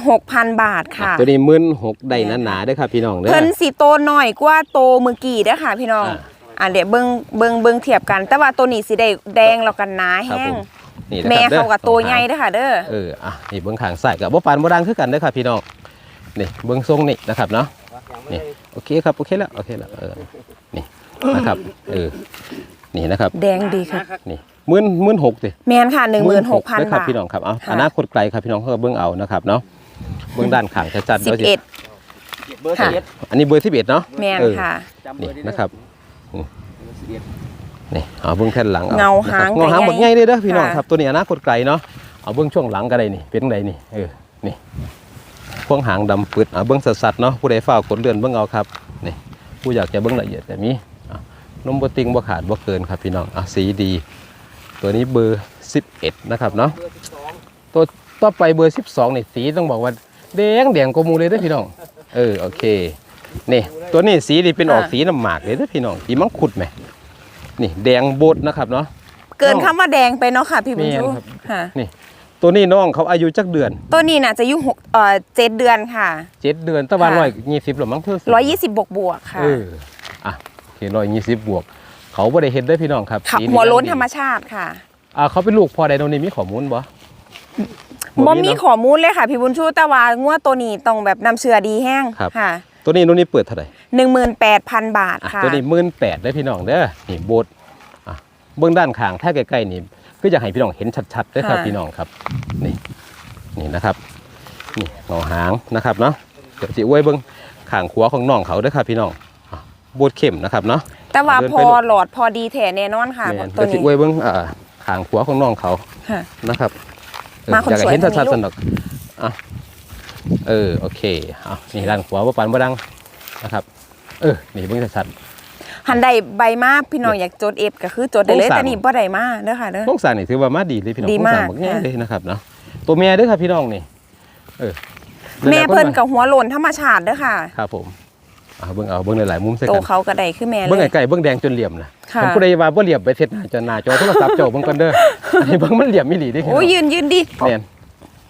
16,000 บาทค่ะ ตัวนี้มื่นหกได้หนาๆเด้อครับพี่น้องเด้อ เพิ่นสิโตหน่อยกว่าโตเมื่อกี้เด้อค่ะ พี่น้องอ่า อ่าเดี๋ยวเบิ่งเบิ่งเบิ่งเทียบกัน แต่ว่าตัวนี้สิได้แดงแล้วกันหนาครับแห้ผงมนี่นะแม่ครับด้อเขากับตัวใหญ่เด้อค่ะเด้อ เอออะนี่เบิ้งขางใส่กับบ่ปานบ่ดังคือกันเด้อครับพี่น้องนี่เบิ้งทรงนี่นะครับเนาะนี่โอเคครับโอเคแล้วโอเคแล้วเออนี่นะครับเออนี่นะครับ แดงดีค่ะนี่ มื่นมื่นหกสิแม่นค่ะเด้อ16,000ครับบาทพี่น้องครับเอาค่ะอนาคตไกลครับพี่น้องเขาก็เบิ้งเอานะครับเนาะเบิ้งด้านข้างชัดๆเดี๋ยวสิ11เบอร์ค่ะสิบเอ็ดอันนี้เบอร์11เนาะแม่นเออค่ะจำเบนี่อร์ได้นะครับเบอร์สิบเอ็ดนี่เอาเบิ้งแผ่นหลังอเงานะครับหางเงาหางใหญ่บักใหญ่เลยเด้อพี่น้องค่ะครับตัวนี้อนาคตไกลเนาะเอาเบิ้งช่วงหลังก็ได้นี่เป็นไงนี่เออนี่พวงหางดำปึดเอาเบิ้งสัดๆเนาะผู้ใดฝ้าวกดเลื่อนเบิ้งเอาครับนี่ผู้อยากจะเบิ้งละเอียดแบบนี้อะนมบ่ติงบ่ขาดบ่เกินครับพี่น้องอะสีดี ตัวนี้เบอร์ 11 นะครับเนาะเบอร์สิบสองตัวต่อไปเบอร์ 12นี่สีต้องบอกว่าแดงแดงกว่าหมูเลยเด้อพี่น้อง เออโอเคนี่ตัวนี้สีนี่เป็นออกค่ะสีน้ำหมากเลยเด้อพี่น้องสีมังคุดไหมนี่แดงโบดนะครับเนาะเกินคำว่าแดงไปเนาะค่ะพี่บุญชูแม่นครับค่ะตัวนี้น้องเขาอายุจักเดือน ตัวนี้น่ะจะอายุหกเอ่อเจ็ดเดือนค่ะเจ็ดเดือนตะวันค่ะร้อยยี่สิบหรือมั้งเพื่อร้อยยี่สิบบวกบวกๆค่ะเอออะโอเคร้อยยี่สิบบวก เขาบ่ได้เห็นได้อพี่น้องครับขับสีหัวโล้นดีธรรมชาติค่ะอ่าเขาเป็นลูกพอไดโนนี่มีข้อมูลบ่บ่มีเนาะ ข้อมูลเลยค่ะ พี่บุญชูแต่ว่างวดตัวนี้ต้องแบบนำเชื่อดีแห้งครับ ค่ะตัวนี้โนนี่เปิดเท่าไหร่หนึ่งหมื่นแปดพันบาทอะค่ะ ตัวนี้หมื่นแปดได้อพี่น้องเด้อนี่โบดอะเบื้องด้านข้างถ้าใกล้ๆนี่คืออยากให้พี่น้องเห็นชัดๆเด้อครับค่ะ พี่น้องครับนี่นี่นะครับนี่เงาหางนะครับเนาะเดี๋ยวสิอวยเบื้องข้างขวาของน้องเขาเด้อครับพี่น้องอะโบดเข้มนะครับเนาะแต่ว่าเดินพไปอลูกหลอดพอดีแถแน่นอนค่ะแม่นตัวเดี๋ยวสินี้อวยเบื้องอ่าข้างขวาของน้องเขาค่ะนะครับเออมาคนอยากให้สวยเห็นทางนี้ชัดๆลูกสนดอกอะเออโอเคอะนี่ด้านขวาว่าปันบ่ดังนะครับ เออนี่เบื้องชัดๆหันใดใบมากพี่น้องอยากจดเอฟก็คือจดได้เลยต้องสั่งแต่นี่บ่ได้มาเด้อค่ะเด้อพวกสร้างนี่ถือว่ามาดีเลยพี่น้องดีพวกสร้างมากบักแง่ค่ะเลยนะครับเนาะตัวเมียเด้วยครับพี่น้องนี่ เออแม่เพิ่นหลายๆคกับหัวโล้นธรรมชาติเด้อค่ะ ครับผม อ่าเบิ่งเอาเบิ่งหลายๆมุมใส่โตกันเขาก็ได้คือแม่เลเบิ่งยไก่ๆเบิ่งแดงจนเหลี่ยมนะค่ะผมผู้ใดว่าบ่เหลี่ยมไปเสร็จหน้าจอหน้าจอโทรศัพท์เจ้าเบิ่งกันเด้ออันนี้เบิ่งมันเหลี่ยมอีหลีเด้พี่น้โอ้องยยืนยืนดิแม่น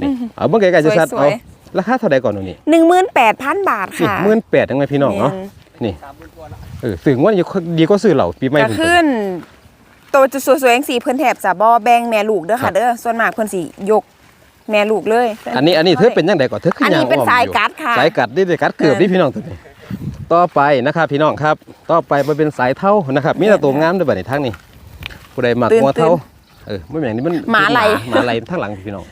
นี่เอาเบิ่งไก่ๆจะชัดสวเอายราคาเท่าใดก่อนหนูนี่หนึ่งหมื่นแปดพันบาทนี่ค่ะ18,000จังไงพี่น้องเนาะแม่นี่สามหมื่นกว่าละเออซื้อว่าดีกว่าซื้อเหล้าปีใหม่ก็พุ่นขึ้นตัวจะสวยๆจังสีเพิ่นแถบจะบ่แบ่งแม่ลูกเด้อครัค่ะบเด้อส่วนมากเพิ่นสิยกแม่ลูกเลย อันนี้อันนี้เธอเป็นจังไดก่อนเธอขึ้นอันนี้ยางเป็นอ้อมสายอยู่กัดค่ะสายกัดนี่ได้กัดเกือบนี่พี่น้องตัวนี้ ต่อไปนะครับพี่น้องครับ ต่อไปมันเป็นสายเท่านะครับ มีแต่ตัวงามด้วยบัดนี้ทั้งนี้ผู้ใดหมักตื่นงัวเท่าตื่เออไม่เหมือนนี้มันหมาไหล หมาไหลทั้งหลังพี่น้อง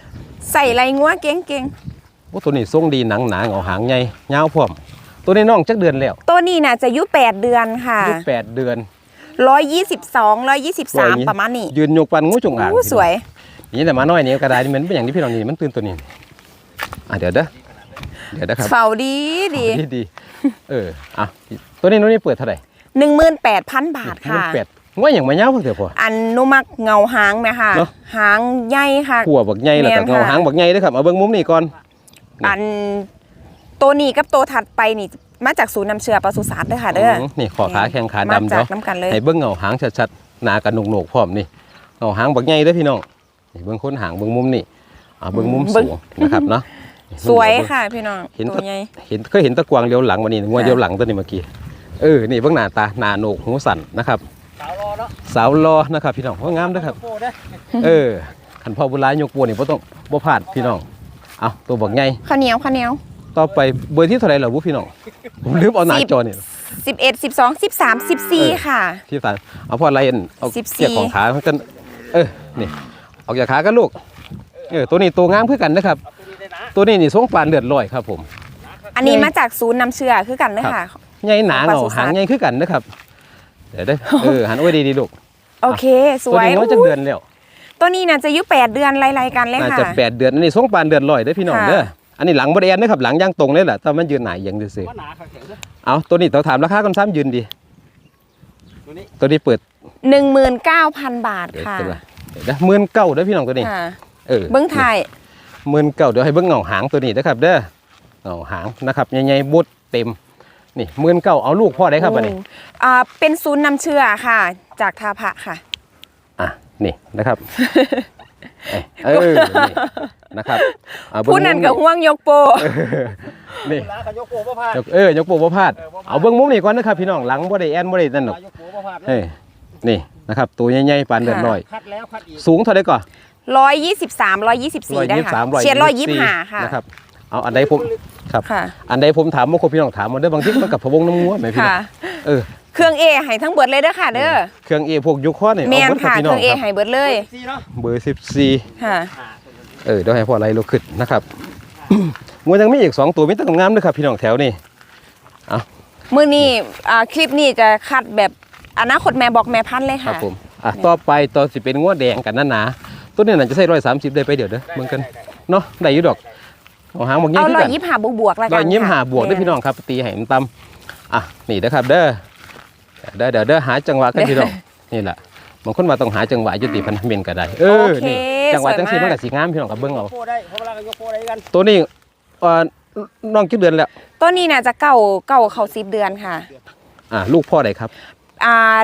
ใส่ไรงัวเก่งโอ้ตัวนี้ทรงดีหนังหนาเหงาหางใหญ่ยาวพร้อม ตัวนี้น้องจักเดือนแล้วๆตัวนี้น่ะจะอายุ8เดือนค่ะ อายุแปดเดือน 122 123 ประมาณนี้ยืนยกปันงูจงอางอู้สวย นี่แต่หมาน้อยนี่กระดาษนี่มันเป็นอย่างที่พี่น้องนี่มันตื่นตัวนี้อะเดี๋ยวเด้อเดี๋ยวเด้อครับเฝ้าดีดีดีดี เอออะตัวนี้นู้นนี่เปิดเท่าไหร่18,000บาทค่ะแปดว่าอย่างมาเงาเถอะพออันนุมักเงาหางไหมค่ะเนอะหางใหญ่ค่ะขัวบักใหญ่แล้วก็แม่นค่ะเงาหางบักใหญ่เด้วยครับเอาเบิ่งมุมนี้ก่อนนี่อันตัวนี้กับตัวถัดไปนี่มาจากศูนย์นำเชื้อปศุสัตว์เด้อค่ะเด้อมนี่ขอขาแข้งขามาดำจากเนาะน้ำกันเลยให้เบิ่งเงาหางชัดๆหนากันหนกๆพร้อมนี่เงาหางบักใหญ่เด้อพี่น้องนี่เบิ่งคนหางเบิ่งมุมนี่อ่าเบิ่งมุมเบิ่สูงงนะครับเนาะ สวยค่ะพี่น้องเห็นตัวใหญ่เห็นเคยเห็นตะกวางเลี้ยวหลังวันนี้งวค่ะเลี้ยวหลังตัวนี้เมื่อกี้เออนี่เบิ่งหน้าตาหน้าโหนกหูสั่นนะครับสาวรอเนาะสาวรอนะครับ พี่น้องเพราะงามนะครับโอ้ได้เออขันพ่อบุญร้ายยกปัวนี่บ่ต้องบ่พลาดพี่น้องเอาตัวบักใหญ่ข้าวเหนียวข้าวเหนียวต่อไปเบอร์ที่เท่าไหร่เหรอบุพี่น้องผมลืมเอาหน้าสิบจอนี่สิบเอ็ดสิบสองสิบสามสิบสี่ค่ะที่สามเอาพอไรเอ็นเอาสิบสี่เกียกของขามันกันเออนี่ออกจากขากันลูกเออตัวนี้ตัวงามคือกันนะครับเอา ตัวนี้ได้นะตัวนี้นี่ทรงปานเลือดลอยครับผมนะครับอันนี้มาจากศูนย์นำเชื่อคือกันเลยค่ะใหญ่หนาของปเหงาศุสัตว์หางใหญ่คือกันนะครับ เดี๋ยวได้อเออหันไว้ดีๆลูก โอเคสตัววยนี้ว่าจะเดือนแล้วตัวนี้น่าจะอายุแปดเดือนไล่ๆกันเลยน่าค่ะจะแปดเดือนอันนี้สงปานเดือนลอยได้อพี่น้องค่ะเด้ออันนี้หลังบริเวณนะครับหลังย่างตรงเลยแหละแต่มันยืนหนาอย่างซื่อว่าหนาขาแข็งเด้อๆเอาตัวนี้เราถามราคากันซ้ำยืนดี ตัวนี้ตัวนี้เปิดหนึ่งหมื่นเก้าพันบาทเดี๋ยวค่ะตัวละเดี๋ยวนะหมื่นเก้าเด้อพี่น้องตัวนี้ค่ะเออเบิ้งไทย หมื่นเก้าเดี๋ยวให้เบิ้งเงาหางตัวนี้นะครับเด้อเงาหางนะครับใหญ่ๆบุดเต็มนี่หมื่นเก้าเอาลูกพ่อได้ครับอันนี้อ่าเป็นศูนย์นำเชื่อค่ะ จากทาพะค่ะ อะนี่นะครับเออนี่นะครับอะเบิ่งผู้นั้นมุมกับห่วงยกโปนี่เวลาเขายกโป้บ่พลาดยกเออยกโปบ่พลาดเอาเบิ้งมุมนี่ก่อนนะครับพี่น้องหลังบ่ได้แอนบ่ได้นั่นหรอกเวลายกโป้บ่พลาดเลเฮ้ยยนี่นะครับ ตัวใหญ่ๆปานเดือนค่ะน้อยคัดแล้วคัดอีกสูงเท่าไดก่อน ร้อยยี่สิบสามร้อยยี่สิบสี่ได้ค่ะ123เชียร์ร้อยยี่สิบห้าค่ะนะครับเอาอันใดผมครับค่ะอันใดผมถามว่าคนพี่น้องถามมาเด้อบางทีมันกับพะวงน้ำงัวแม่พี่น้อค่ะงเออเครื่องเอให้ทั้งเบิดเลยเด้อค่ะเด้อเครื่องเอพวกยุคข้อนี่แมเอานเบิดครับค่ะพี่เคน้อรื่งองเอครับให้เบิดเลยสี่เนาะเบอร์14ค่ะอ่าตัวนี้เออเดี๋ยวให้พ่ออะไรลูกขึ้นนะครับงัวยังมีอีกสองตัวมีแตั้งงามด้วยครับพี่น้องแถวนี่มือนี้อ่าคลิปนี้จะคัดแบบอนาคตแม่บอกแม่พันธุ์เลยครับค่ะผมอะต่อไปตอนสิเป็นงัวแดงกันนั่นนะ ตัวนี้น่าจะใส่ร้อยสามสิบได้ไปเดี๋ยวเด้อเหมือนกันเนาะได้อยู่ดอกเอาหางบอกงี้เอาคือร้อกัยนยี่สิบห้าบวกบวกๆแล้วกันร้อยยิ้มหาบวกด้วยแม่พี่น้องครับตีให้มันตำอะนี่นะครับ เด้อเด้อเด้อเด้อหาจังหวะกันพี่น้องนี่แหละบางคนว่าต้องหาจังหวะยุติพันธเมนก็ได้เออโอเคนี่จังหวะจังสีสวยมากมันก็สีงามพี่น้องกับเบิ้งเอาโป้ได้เพราะเวลาเขายกโป้ได้กันตัวนี้เอ่อน้องกี่เดือนแล้วตัวนี้น่าจะเก่าเก่าเขาสิบเดือนค่ะ อะลูกพ่อใดครับอ่า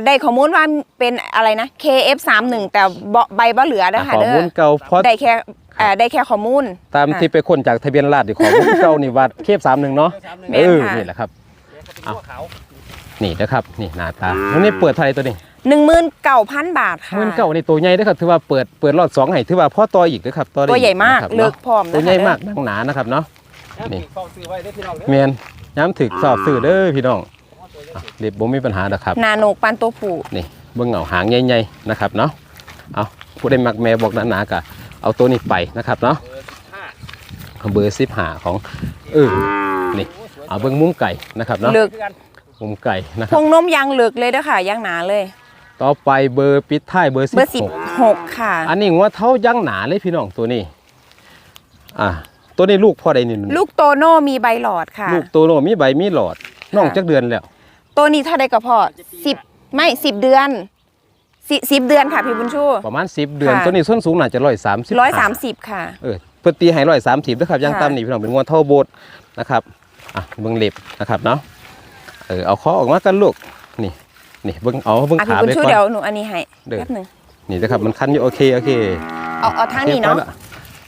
ได้ข้อมูลว่าเป็นอะไรนะ KF31 แต่บ่ใบบ่เหลือเด้อค่ะข้อเด้มูอลเก่าเพราะได้แค่อ่าได้แค่ข้อมูล ตามที่ไปค้นจากทะเบียนราษฎร์ของพวกเก่านี่วัดเคฟสามหนึ่งเนาะแม่เอนอค่ะ นี่แหละครับเดี๋ยวเขาเป็นตัวขาวนี่นะครับนี่หน้าตาวันนี้เปิดเท่าไหรตัวนี้หนึ่งหมื่นเก้าพันบาทค่ะ หมื่นเก่านี่ตัวใหญ่เด้อครับถือว่าเปิดเปิดรอดสองให้ถือว่าพ่อต่ออีกนะครับต่อได้ตัวใหญ่มากนะครับเลิกนาะพร้อมตัวนะคะใหญ่เด้อมากดังหนานะครับเนาะ นี่ นี่เฝ้าซื้อไว้ได้อพี่น้องเด้อ เมียนย้ำถึกสอบสื่อเด้อพี่น้องอะ เรียบบ่มีปัญหาดอกครับ นาโนกปันตัวผู้นี่เบิ่งเอาหางใหญ่ๆนะครับเนาะเอาผู้ใดมักแม่บอกหนาๆกะเอาตัวนี้ไปนะครับเนาะเบอร์สิบห้าเบอร์สิบหาของเออนี่เอาเบิ่งมุมไก่นะครับเนาะเลิกคือกันมุมไก่นะคพรับงนมยางเลิกเลยเด้อค่ะยางหนาเลย ต่อไปเบอร์ปิดท้ายเบอร์สิเบอร์สิบบหกหกค่ะ อันนี้ว่าเท่ายังหนาเลยพี่น้องตัวนี้อ่าตัวนี้ลูกพ่อใดนี่ลูกโตโน่มีใบหลอดค่ะ ลูกตัวโนมีใบมีหลอดน้องค่ะจักเดือนแล้ว ตัวนี้เท่าไดก็พอสิบไม่สิบเดือนสิสิบเดือนค่ะพี่บุญชูประมาณ10เดือนค่ะตัวนี้ส้นสูงน่าจะร้อยสามสิบร้อยสามสิบค่ะเออเพื่อตีให้ร้อยสามสิบนะครับย่างค่ะตามนี่พี่น้องเป็นงวดเท่าโบสถ์นะครับอะเบิ้งเล็บนะครับเนาะเออเอาข้อออกมากันลูกนี่นี่เบิ้งเอาเบิ้งอะพี่ขาบุญไปชูก่อนเดี๋ยวหนูอันนี้ให้เด้อแป๊บหนึงนี่นะครับมันคันอยู่โอเคโอเคเอาเอาทางนี้เนาะก็บไว้ละ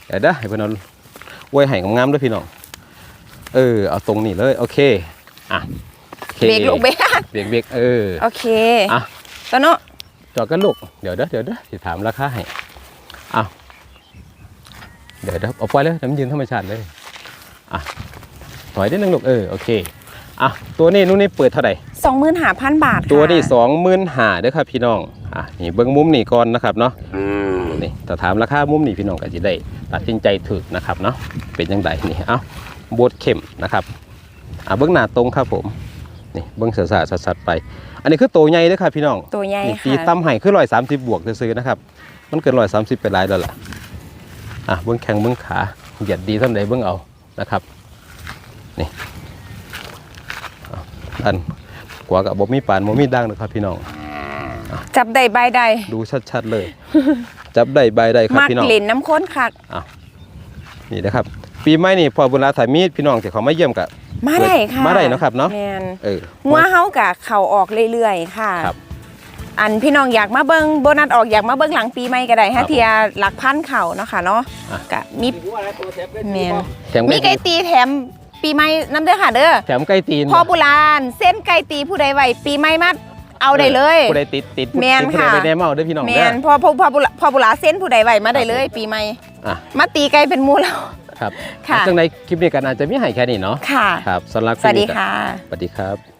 เดี๋ยวเด้อให้เพื่อนเอาไว้ให้งามๆด้วยพี่น้องเออเอาตรงนี้เลยโอเคอะโอค เบรกลูกเบรกเบรกเบรกเออโอเคอะตัวโน่จอดกันลูกเดี๋ยวเด้อเดี๋ยวเด้อสิถามราคาให้อ้าวเดี๋ยวเด้อเอาไปเลยน้ำยืนธรรมชาติเลยอะถอยได้หนึ่งลูกเออโอเคอะตัวนี้นู่นนี่เปิดเท่าไหร่สองหมื่นห้าพันบาทค่ะตัวนี้สองหมื่นห้าเด้อครับพี่น้องอะนี่เบิ้งมุมนี่ก่อนนะครับเนาะนี่แต่ถามราคามุมนี่พี่น้องก็จะได้ ตัดสินใจถูกนะครับเนาะเป็นยังไงนี่เอ้าโบดเข้มนะครับอะเบิ้งหน้าตรงครับผม นี่เบิ้งสะสะสัดๆไป อันนี้คือตัวใหญ่เด้อครับพี่น้องตัวใหญ่นี่ตีค่ะตั้มไห้คือร้อยสามสิบบวกซื้อๆนะครับ มันเกินร้อยสามสิบไปหลายแล้วล่ะอะเบื้องแข้งเบื้องขาเหยียดดีเท่าไหนเบื้องเอานะครับนี่เอาอันกว่ากับบ่มีปานบ่มีดังนะครับพี่น้อง จับได้ใบใดดูชัดๆเลย จับได้ใบได้ครับมากพี่น้อง เล่นน้ำข้นคัก นี่นะครับ ปีใหม่นี่พอบุญราถ่ายมีดพี่น้องจะเขามาเยี่ยมกับ มาได้ค่ะมาได้เนาะครับเนาะแมนเอองัวเฮากะเข่าออกเรื่อยๆค่ะครับอันพี่น้องอยากมาเบิ้งโบนัสออกอยากมาเบิ้งหลังปีใหม่ก็ได้ครัฮะบเทียหลักพันเข่าเนาะค่ะเนาะอะกะมีถือว่าอะไรตัวเซฟได้แมนแถมมีไก่ไก่ตีแถมปีใหม่น้ำเด้อค่ะเด้อแถมไก่ตีนพอโบุราณเส้นไก่ตีผู้ใดไหวปีใหม่มาเอาได้เลยผู้ใดติดติดแม่นติดผู้ใดค่ะไปแน่เมาเด้อพี่น้องแมเด้อนพอพอพอบุราพอโบุราเส้นผู้ใดไหวมาได้เลย ปีใหม่อะมาตีไก่เป็นหมูแล้ว ครับค่ะจังในคลิปนี้กันอาจจะมีให้แค่นี้เนาะค่ะครับสำหรับสวัสดีลิปนี้ก็ค่ะสวัสดีครับ